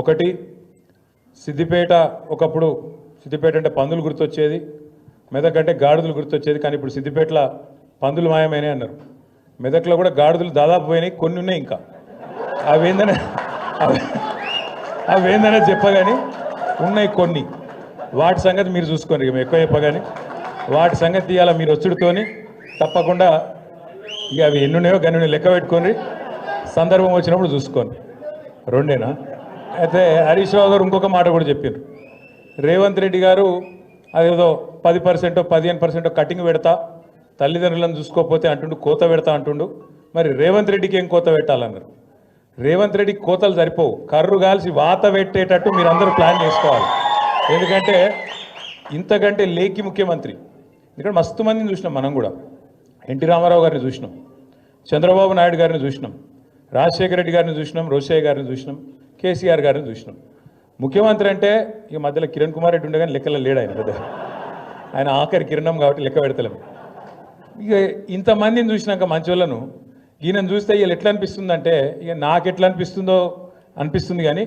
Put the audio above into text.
ఒకటి సిద్దిపేట ఒకప్పుడు సిద్దిపేట అంటే పందులు గుర్తొచ్చేది మెదక్ అంటే గాడిదలు గుర్తొచ్చేది కానీ ఇప్పుడు సిద్దిపేటలో పందులు మాయమైనాయి అన్నారు. మెదక్లో కూడా గాడిదలు దాదాపు పోయినాయి కొన్ని ఉన్నాయి ఇంకా. అవేందనే అవి అవేందనే చెప్పగాని ఉన్నాయి కొన్ని. వాటి సంగతి మీరు చూసుకోండి ఇక ఎక్కువ చెప్పగాని. వాటి సంగతి ఇవాళ మీరు వచ్చుడుతోని తప్పకుండా ఇక అవి ఎన్ని గన్నున్నాయో లెక్క పెట్టుకొని సందర్భం వచ్చినప్పుడు చూసుకోండి. రెండేనా? అయితే హరీష్ రావు గారు ఇంకొక మాట కూడా చెప్పారు. రేవంత్ రెడ్డి గారు అదేదో పది పర్సెంటో పదిహేను పర్సెంటో కటింగ్ పెడతా తల్లిదండ్రులను చూసుకోకపోతే అంటుండు కోత పెడతా అంటుండు. మరి రేవంత్ రెడ్డికి ఏం కోత పెట్టాలన్నారు? రేవంత్ రెడ్డికి కోతలు సరిపోవు. కర్రు కాల్సి వాత పెట్టేటట్టు మీరు అందరూ ప్లాన్ చేసుకోవాలి. ఎందుకంటే ఇంతకంటే లేకి ముఖ్యమంత్రి. ఇక్కడ మస్తు మందిని చూసినాం మనం కూడా. ఎన్టీ రామారావు గారిని చూసినాం. చంద్రబాబు నాయుడు గారిని చూసినాం. రాజశేఖర రెడ్డి గారిని చూసినాం. రోషయ్య గారిని చూసినాం. కేసీఆర్ గారిని చూసినాం. ముఖ్యమంత్రి అంటే ఇక మధ్యలో కిరణ్ కుమార్ రెడ్డి ఉండగానే లెక్కలో లేడు ఆయన. పెద్ద ఆయన ఆఖరి కిరణం కాబట్టి లెక్క పెడతలేము ఇక ఇంతమందిని చూసినాక మంచోళ్ళను ఈయనను చూస్తే వీళ్ళు ఎట్లా అనిపిస్తుందంటే ఇక నాకు ఎట్లా అనిపిస్తుందో అనిపిస్తుంది కానీ